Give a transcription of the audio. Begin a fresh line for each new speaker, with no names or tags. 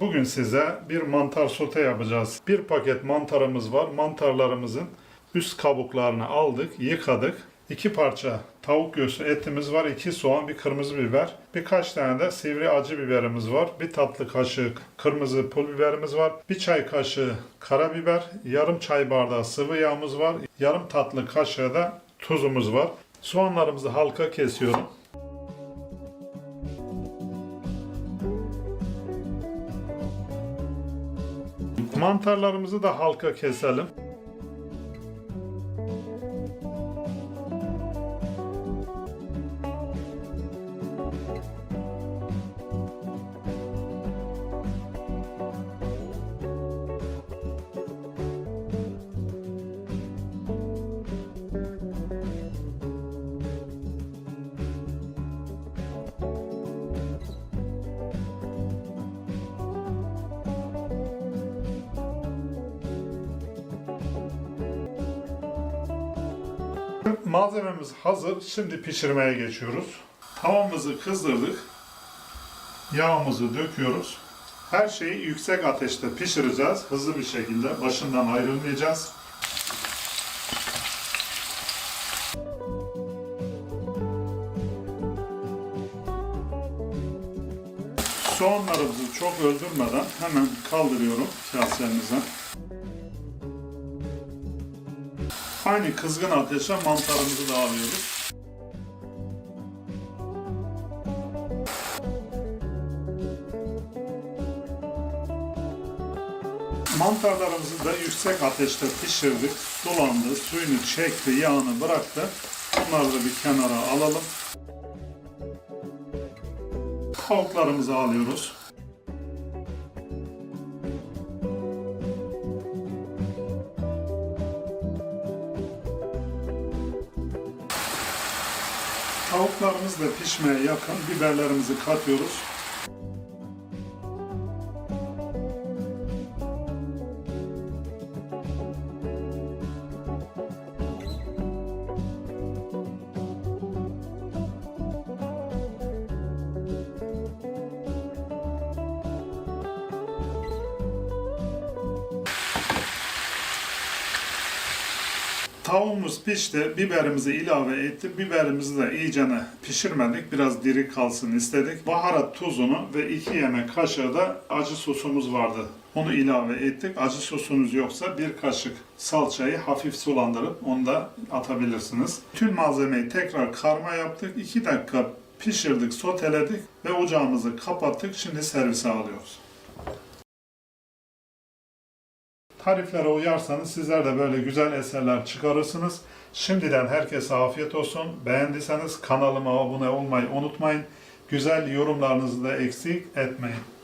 Bugün size bir mantar sote yapacağız. Bir paket mantarımız var. Mantarlarımızın üst kabuklarını aldık, yıkadık. İki parça tavuk göğsü etimiz var. iki soğan, bir kırmızı biber. Birkaç tane de sivri acı biberimiz var. Bir tatlı kaşığı kırmızı pul biberimiz var. Bir çay kaşığı karabiber. Yarım çay bardağı sıvı yağımız var. Yarım tatlı kaşığı da tuzumuz var. Soğanlarımızı halka kesiyorum. Mantarlarımızı da halka keselim. Malzememiz hazır. Şimdi pişirmeye geçiyoruz. Tavamızı kızdırdık. Yağımızı döküyoruz. Her şeyi yüksek ateşte pişireceğiz. Hızlı bir şekilde. Başından ayrılmayacağız. Soğanlarımızı çok öldürmeden hemen kaldırıyorum kasemize. Aynı kızgın ateşe mantarımızı da alıyoruz. Mantarlarımızı da yüksek ateşte pişirdik. Sulandı, suyunu çekti, yağını bıraktı. Bunları da bir kenara alalım. Tavuklarımızı alıyoruz. Tavuklarımız da pişmeye yakın. Biberlerimizi katıyoruz. Tavuğumuz pişti, biberimizi ilave ettik. Biberimizi de iyicene pişirmedik, biraz diri kalsın istedik. Baharat tuzunu ve 2 yemek kaşığı da acı sosumuz vardı. Onu ilave ettik. Acı sosunuz yoksa bir kaşık salçayı hafif sulandırıp onu da atabilirsiniz. Tüm malzemeyi tekrar karma yaptık. 2 dakika pişirdik, soteledik ve ocağımızı kapattık. Şimdi servise alıyoruz. Tariflere uyarsanız sizler de böyle güzel eserler çıkarırsınız. Şimdiden herkese afiyet olsun. Beğendiyseniz kanalıma abone olmayı unutmayın. Güzel yorumlarınızı da eksik etmeyin.